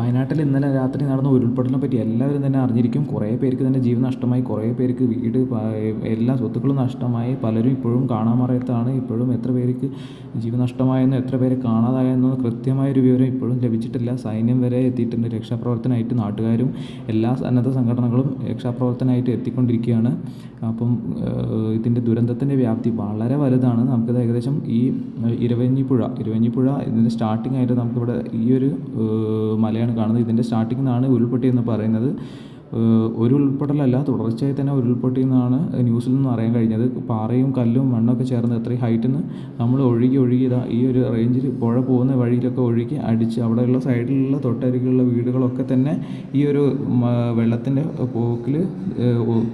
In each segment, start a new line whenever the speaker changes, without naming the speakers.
വയനാട്ടിൽ ഇന്നലെ രാത്രി നടന്ന ഉരുൾപൊട്ടലിനെ പറ്റി എല്ലാവരും തന്നെ അറിഞ്ഞിരിക്കും. കുറേ പേർക്ക് തന്നെ ജീവൻ നഷ്ടമായി. കുറേ പേർക്ക് വീട് എല്ലാ സ്വത്തുക്കളും നഷ്ടമായി. പലരും ഇപ്പോഴും കാണാൻ മറയത്താണ്. ഇപ്പോഴും എത്ര പേർക്ക് ജീവൻ നഷ്ടമായെന്നോ എത്ര പേരെ കാണാതായെന്നോ കൃത്യമായൊരു വിവരം ഇപ്പോഴും ലഭിച്ചിട്ടില്ല. സൈന്യം വരെ എത്തിയിട്ടുണ്ട് രക്ഷാപ്രവർത്തനമായിട്ട് നാട്ടുകാരും എല്ലാ സന്നദ്ധ സംഘടനകളും രക്ഷാപ്രവർത്തനമായിട്ട് എത്തിക്കൊണ്ടിരിക്കുകയാണ്. അപ്പം ഇതിന്റെ ദുരന്തത്തിന്റെ വ്യാപ്തി വളരെ വലുതാണ്. നമുക്കിത് ഏകദേശം ഈ ഇരവഞ്ഞിപ്പുഴ ഇരവഞ്ഞിപ്പുഴ ഇതിന്റെ സ്റ്റാർട്ടിംഗ് ആയിട്ട് നമുക്കിവിടെ ഈ ഒരു ഏഹ്, മലയാണ് കാണുന്നത്. ഇതിന്റെ സ്റ്റാർട്ടിംഗ് നിന്നാണ് ഉരുൾപൊട്ടി എന്ന് പറയുന്നത്. ഒരു ഉരുൾപൊട്ടലല്ല തുടർച്ചയായി തന്നെ ഉരുൾപൊട്ടി എന്നാണ് ന്യൂസിൽ നിന്ന് അറിയാൻ കഴിഞ്ഞത്. പാറയും കല്ലും മണ്ണൊക്കെ ചേർന്ന് അത്രയും ഹൈറ്റിൽ നിന്ന് നമ്മൾ ഒഴുകി ഒഴുകി ഇതാ ഈ ഒരു റേഞ്ചിൽ പുഴ പോകുന്ന വഴിയിലൊക്കെ ഒഴുകി അടിച്ച് അവിടെയുള്ള സൈഡിലുള്ള തൊട്ടരികിലുള്ള വീടുകളൊക്കെ തന്നെ ഈ ഒരു വെള്ളത്തിന്റെ പോക്കിൽ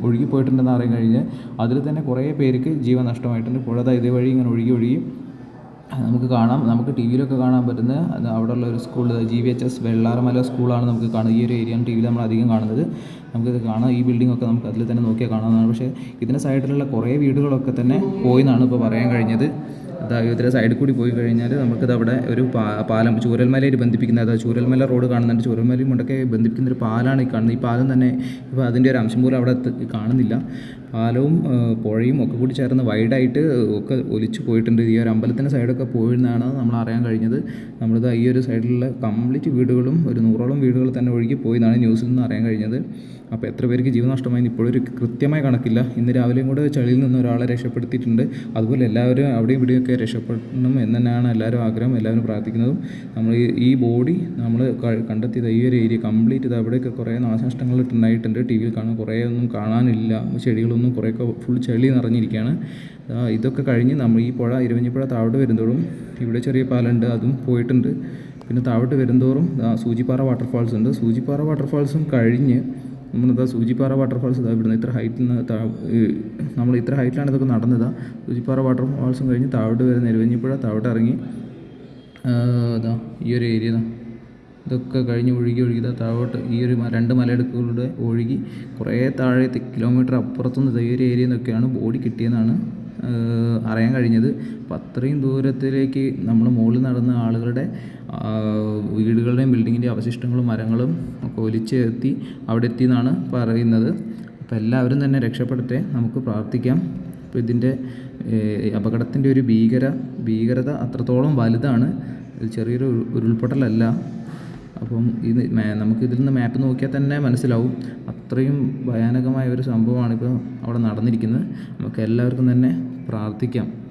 ഒഴുകിപ്പോയിട്ടുണ്ടെന്ന് അറിയാൻ കഴിഞ്ഞ്. അതിൽ തന്നെ കുറേ പേർക്ക് ജീവൻ നഷ്ടമായിട്ടുണ്ട്. പുഴ ഇതേ വഴി ഇങ്ങനെ ഒഴുകി ഒഴുകി. നമുക്ക് കാണാം. നമുക്ക് ടി വിയിലൊക്കെ കാണാൻ പറ്റുന്ന അവിടെയുള്ള ഒരു school G V H S Vellarmala സ്കൂളാണ് നമുക്ക് കാണുന്നത്. ഈ ഒരു ഏരിയയാണ് ടി വിയിൽ നമ്മൾ അധികം കാണുന്നത്. നമുക്കിത് കാണാം. ഈ ബിൽഡിംഗ് ഒക്കെ നമുക്ക് അതിൽ തന്നെ നോക്കിയാൽ കാണാവുന്നതാണ്. പക്ഷേ ഇതിന്റെ സൈഡിലുള്ള കുറേ വീടുകളൊക്കെ തന്നെ പോയി എന്നാണ് ഇപ്പോൾ പറയാൻ കഴിഞ്ഞത്. അതാ ഇതിന്റെ സൈഡിൽ കൂടി പോയി കഴിഞ്ഞാൽ നമുക്കിത് അവിടെ ഒരു പാലം ചൂരൽമലയിൽ ബന്ധിപ്പിക്കുന്ന അതായത് ചൂരൽമല റോഡ് കാണുന്നുണ്ട്. ചൂരൽമലയും കൊണ്ടൊക്കെ ബന്ധിപ്പിക്കുന്ന ഒരു പാലാണ് ഈ കാണുന്നത്. ഈ പാലം തന്നെ ഇപ്പോൾ അതിന്റെ ഒരു അംശം പോലും അവിടെ കാണുന്നില്ല. പാലവും പുഴയും ഒക്കെ കൂടി ചേർന്ന് വൈഡായിട്ട് ഒക്കെ ഒലിച്ചു പോയിട്ടുണ്ട്. ഈ ഒരു അമ്പലത്തിന്റെ സൈഡൊക്കെ പോയിരുന്നാണ് നമ്മൾ അറിയാൻ കഴിഞ്ഞത്. നമ്മളിത് ഈ ഒരു സൈഡിലുള്ള കംപ്ലീറ്റ് വീടുകളും ഒരു നൂറോളം വീടുകൾ തന്നെ ഒഴുകി പോയി എന്നാണ് ന്യൂസിൽ നിന്ന് അറിയാൻ കഴിഞ്ഞത്. അപ്പോൾ എത്ര പേർക്ക് ജീവൻ നഷ്ടമായി ഇപ്പോഴൊരു കൃത്യമായ കണക്കില്ല. ഇന്ന് രാവിലെയും കൂടെ ചളിയിൽ നിന്ന് ഒരാളെ രക്ഷപ്പെടുത്തിയിട്ടുണ്ട്. അതുപോലെ എല്ലാവരും അവിടെയും ഇവിടെയൊക്കെ രക്ഷപ്പെടണം എന്ന് തന്നെയാണ് എല്ലാവരും ആഗ്രഹം എല്ലാവരും പ്രാർത്ഥിക്കുന്നതും. നമ്മൾ ഈ ബോഡി നമ്മൾ കണ്ടെത്തിയത് ഈ ഒരു ഏരിയ കംപ്ലീറ്റ് ഇത് അവിടെയൊക്കെ കുറേ നാശനഷ്ടങ്ങൾ ഉണ്ടായിട്ടുണ്ട് ടി വിയിൽ കാണാൻ കുറേ ഒന്നും കാണാനില്ല. ചെടികളൊന്നും കുറേയൊക്കെ ഫുൾ ചെളി നിറഞ്ഞിരിക്കുകയാണ് ഇതൊക്കെ കഴിഞ്ഞ് നമ്മൾ ഈ പുഴ ഇരുവഞ്ഞിപ്പുഴ താഴോട്ട് വരുന്തോറും ഇവിടെ ചെറിയ പാലുണ്ട് അതും പോയിട്ടുണ്ട്. പിന്നെ താഴോട്ട് വരുന്തോറും ആ, സൂചിപ്പാറ വാട്ടർഫാൾസ് ഉണ്ട്. സൂചിപ്പാറ വാട്ടർഫാൾസും കഴിഞ്ഞ് നമ്മളിതാ സൂചിപ്പാറ വാട്ടർഫാൾസ് ഇതാ ഇവിടുന്ന് ഇത്ര ഹൈറ്റിൽ നിന്ന് നമ്മൾ ഇത്ര ഹൈറ്റിലാണ് ഇതൊക്കെ നടന്നത്. സൂചിപ്പാറ വാട്ടർഫാൾസും കഴിഞ്ഞ് താഴോട്ട് വരുന്ന ഇരുവഞ്ഞിപ്പുഴ താഴോട്ട് ഇറങ്ങി ഇതാ ഈ ഒരു ഏരിയ ഇതൊക്കെ കഴിഞ്ഞ് ഒഴുകി ഒഴുകി താഴോട്ട് ഈ ഒരു രണ്ട് മലയിടുക്കുകളുടെ ഒഴുകി കുറേ താഴത്തെ കിലോമീറ്റർ അപ്പുറത്തുനിന്ന് ഈ ഒരു ഏരിയയിൽ നിന്നൊക്കെയാണ് ബോഡി കിട്ടിയെന്നാണ് അറിയാൻ കഴിഞ്ഞത്. അപ്പം അത്രയും ദൂരത്തിലേക്ക് നമ്മൾ മുകളിൽ നടന്ന ആളുകളുടെ വീടുകളുടെയും ബിൽഡിങ്ങിന്റെ അവശിഷ്ടങ്ങളും മരങ്ങളും ഒക്കെ ഒലിച്ച് എത്തി അവിടെ എത്തി എന്നാണ് പറയുന്നത്. അപ്പോൾ എല്ലാവരും തന്നെ രക്ഷപ്പെടട്ടെ നമുക്ക് പ്രാർത്ഥിക്കാം. അപ്പോൾ ഇതിന്റെ അപകടത്തിന്റെ ഒരു ഭീകര ഭീകരത അത്രത്തോളം വലുതാണ്. ചെറിയൊരു ഉരുൾപൊട്ടലല്ല. അപ്പം ഇത് നമുക്കിതിൽ നിന്ന് മാപ്പ് നോക്കിയാൽ തന്നെ മനസ്സിലാവും. അത്രയും ഭയാനകമായ ഒരു സംഭവമാണ് ഇപ്പോൾ അവിടെ നടന്നിരിക്കുന്നത്. നമുക്ക് എല്ലാവർക്കും തന്നെ പ്രാർത്ഥിക്കാം.